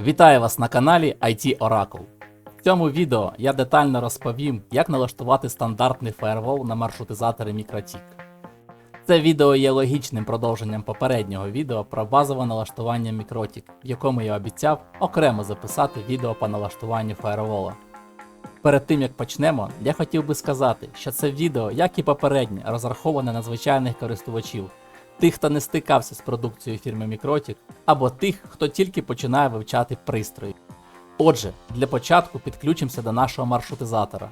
Вітаю вас на каналі IT Oracle. В цьому відео я детально розповім, як налаштувати стандартний фаєрвол на маршрутизатори MikroTik. Це відео є логічним продовженням попереднього відео про базове налаштування MikroTik, в якому я обіцяв окремо записати відео по налаштуванню фаєрвола. Перед тим як почнемо, я хотів би сказати, що це відео, як і попереднє, розраховане на звичайних користувачів, тих, хто не стикався з продукцією фірми Mikrotik, або тих, хто тільки починає вивчати пристрої. Отже, для початку підключимося до нашого маршрутизатора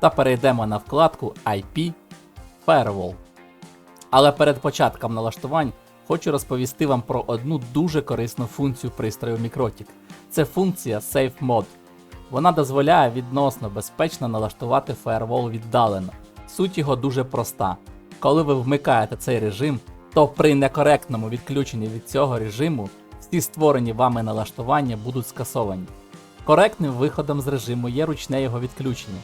та перейдемо на вкладку IP Firewall. Але перед початком налаштувань хочу розповісти вам про одну дуже корисну функцію пристрою Mikrotik. Це функція Safe Mode. Вона дозволяє відносно безпечно налаштувати фаєрвол віддалено. Суть його дуже проста. Коли ви вмикаєте цей режим, то при некоректному відключенні від цього режиму всі створені вами налаштування будуть скасовані. Коректним виходом з режиму є ручне його відключення.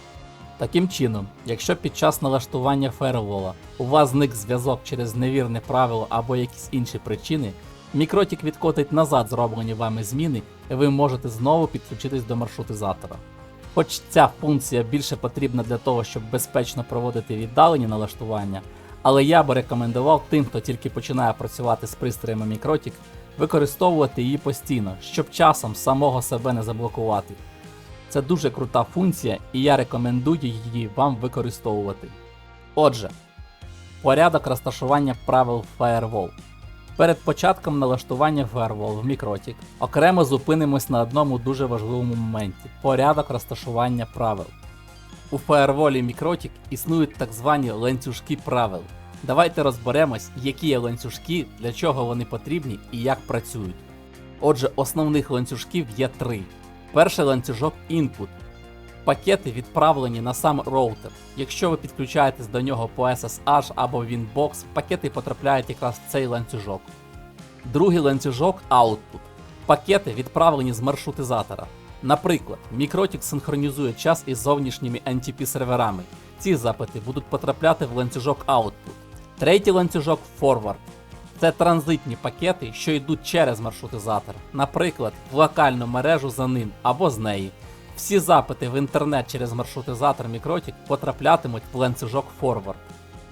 Таким чином, якщо під час налаштування фаєрвола у вас зник зв'язок через невірне правило або якісь інші причини, Мікротік відкотить назад зроблені вами зміни, і ви можете знову підключитись до маршрутизатора. Хоч ця функція більше потрібна для того, щоб безпечно проводити віддалені налаштування, але я би рекомендував тим, хто тільки починає працювати з пристроями Мікротік, використовувати її постійно, щоб часом самого себе не заблокувати. Це дуже крута функція, і я рекомендую її вам використовувати. Отже, порядок розташування правил Firewall. Перед початком налаштування Firewall в Mikrotik окремо зупинимось на одному дуже важливому моменті порядок розташування правил. У Firewall Mikrotik існують так звані ланцюжки правил. Давайте розберемось, які є ланцюжки, для чого вони потрібні і як працюють. Отже, основних ланцюжків є три. Перший ланцюжок Input. Пакети відправлені на сам роутер. Якщо ви підключаєтесь до нього по SSH або Winbox, пакети потрапляють якраз в цей ланцюжок. Другий ланцюжок Output. Пакети відправлені з маршрутизатора. Наприклад, Mikrotik синхронізує час із зовнішніми NTP серверами. Ці запити будуть потрапляти в ланцюжок Output. Третій ланцюжок Forward. Це транзитні пакети, що йдуть через маршрутизатор, наприклад, в локальну мережу за ним або з неї. Всі запити в інтернет через маршрутизатор Mikrotik потраплятимуть в ланцюжок Forward.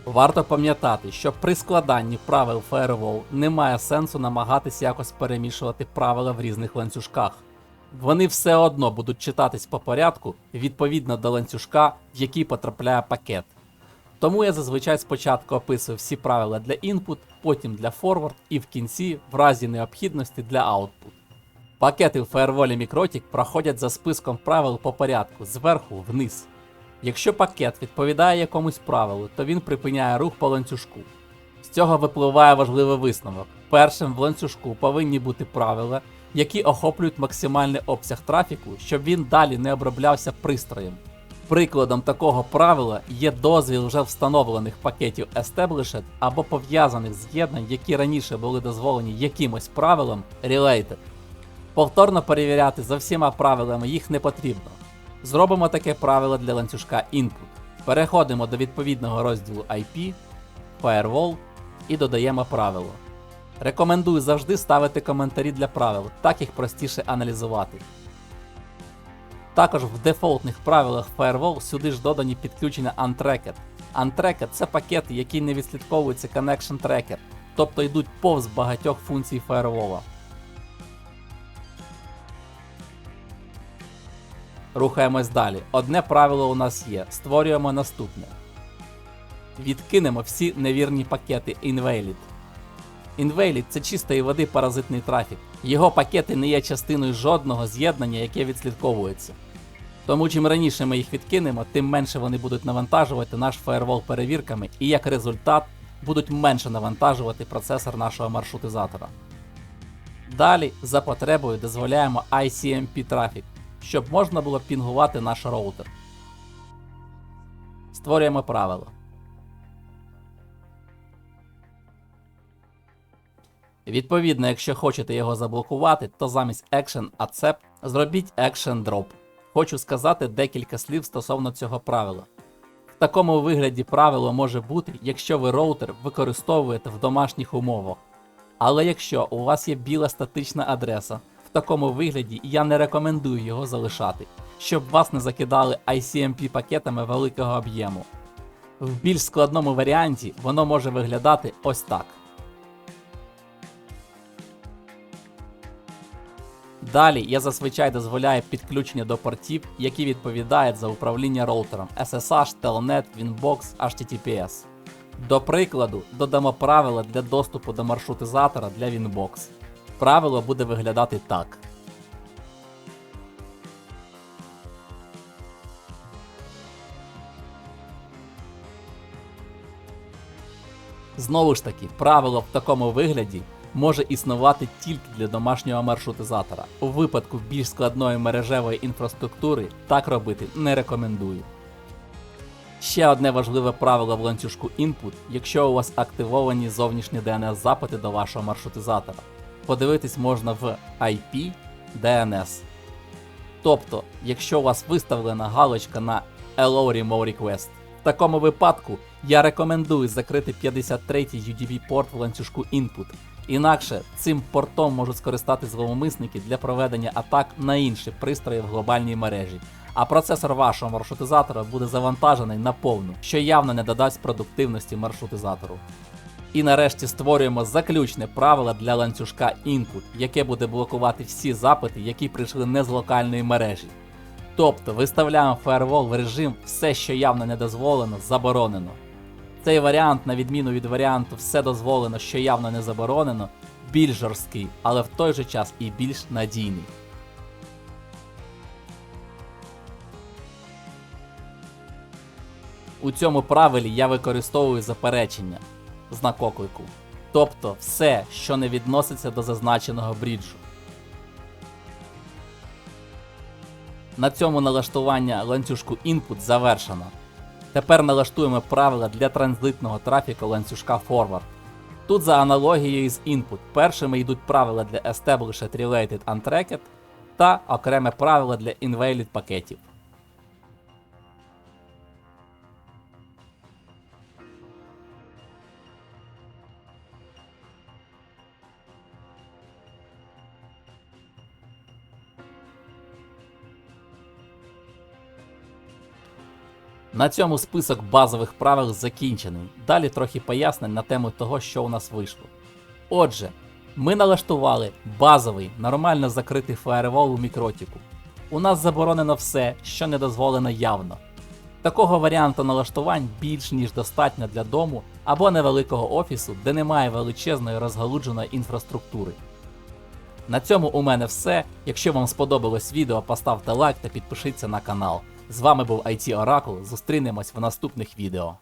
Варто пам'ятати, що при складанні правил Firewall немає сенсу намагатись якось перемішувати правила в різних ланцюжках. Вони все одно будуть читатись по порядку відповідно до ланцюжка, в який потрапляє пакет. Тому я зазвичай спочатку описую всі правила для input, потім для forward і в кінці, в разі необхідності, для output. Пакети в фаєрволі Mikrotik проходять за списком правил по порядку зверху вниз. Якщо пакет відповідає якомусь правилу, то він припиняє рух по ланцюжку. З цього випливає важливий висновок. Першим в ланцюжку повинні бути правила, які охоплюють максимальний обсяг трафіку, щоб він далі не оброблявся пристроєм. Прикладом такого правила є дозвіл вже встановлених пакетів Established або пов'язаних з'єднань, які раніше були дозволені якимось правилом Related. Повторно перевіряти за всіма правилами їх не потрібно. Зробимо таке правило для ланцюжка Input. Переходимо до відповідного розділу IP, Firewall і додаємо правило. Рекомендую завжди ставити коментарі для правил, так їх простіше аналізувати. Також в дефолтних правилах Firewall сюди ж додані підключення Untracked. Untracked – це пакети, які не відслідковуються Connection Tracker, тобто йдуть повз багатьох функцій Firewall. Рухаємось далі. Одне правило у нас є. Створюємо наступне. Відкинемо всі невірні пакети Invalid. Invalid – це чистої води паразитний трафік. Його пакети не є частиною жодного з'єднання, яке відслідковується. Тому чим раніше ми їх відкинемо, тим менше вони будуть навантажувати наш фаєрвол перевірками і як результат будуть менше навантажувати процесор нашого маршрутизатора. Далі за потребою дозволяємо ICMP трафік, щоб можна було пінгувати наш роутер. Створюємо правило. Відповідно, якщо хочете його заблокувати, то замість Action Accept зробіть Action Drop. Хочу сказати декілька слів стосовно цього правила. В такому вигляді правило може бути, якщо ви роутер використовуєте в домашніх умовах. Але якщо у вас є біла статична адреса, в такому вигляді я не рекомендую його залишати, щоб вас не закидали ICMP пакетами великого об'єму. В більш складному варіанті воно може виглядати ось так. Далі я зазвичай дозволяю підключення до портів, які відповідають за управління роутером SSH, Telnet, Winbox, HTTPS. До прикладу, додамо правила для доступу до маршрутизатора для Winbox. Правило буде виглядати так. Знову ж таки, правило в такому вигляді може існувати тільки для домашнього маршрутизатора. У випадку більш складної мережевої інфраструктури так робити не рекомендую. Ще одне важливе правило в ланцюжку input, якщо у вас активовані зовнішні DNS запити до вашого маршрутизатора. Подивитись можна в IP DNS. Тобто, якщо у вас виставлена галочка на Allow Remote Request, в такому випадку я рекомендую закрити 53 UDP порт в ланцюжку input. Інакше цим портом можуть скористатись зловмисники для проведення атак на інші пристрої в глобальній мережі, а процесор вашого маршрутизатора буде завантажений на повну, що явно не додасть продуктивності маршрутизатору. І нарешті створюємо заключне правило для ланцюжка input, яке буде блокувати всі запити, які прийшли не з локальної мережі. Тобто виставляємо фаервол в режим все, що явно не дозволено, заборонено. Цей варіант, на відміну від варіанту все дозволено, що явно не заборонено, більш жорсткий, але в той же час і більш надійний. У цьому правилі я використовую заперечення знак оклику. Тобто все, що не відноситься до зазначеного бріджу. На цьому налаштування ланцюжку input завершено. Тепер налаштуємо правила для транзитного трафіку ланцюжка forward. Тут за аналогією з input першими йдуть правила для Established Related Untracked та окреме правило для Invalid пакетів. На цьому список базових правил закінчений. Далі трохи пояснень на тему того, що у нас вийшло. Отже, ми налаштували базовий, нормально закритий фаєрвол у мікротіку. У нас заборонено все, що не дозволено явно. Такого варіанту налаштувань більш ніж достатньо для дому або невеликого офісу, де немає величезної розгалудженої інфраструктури. На цьому у мене все. Якщо вам сподобалось відео, поставте лайк та підпишіться на канал. З вами був IT Оракул. Зустрінемось в наступних відео.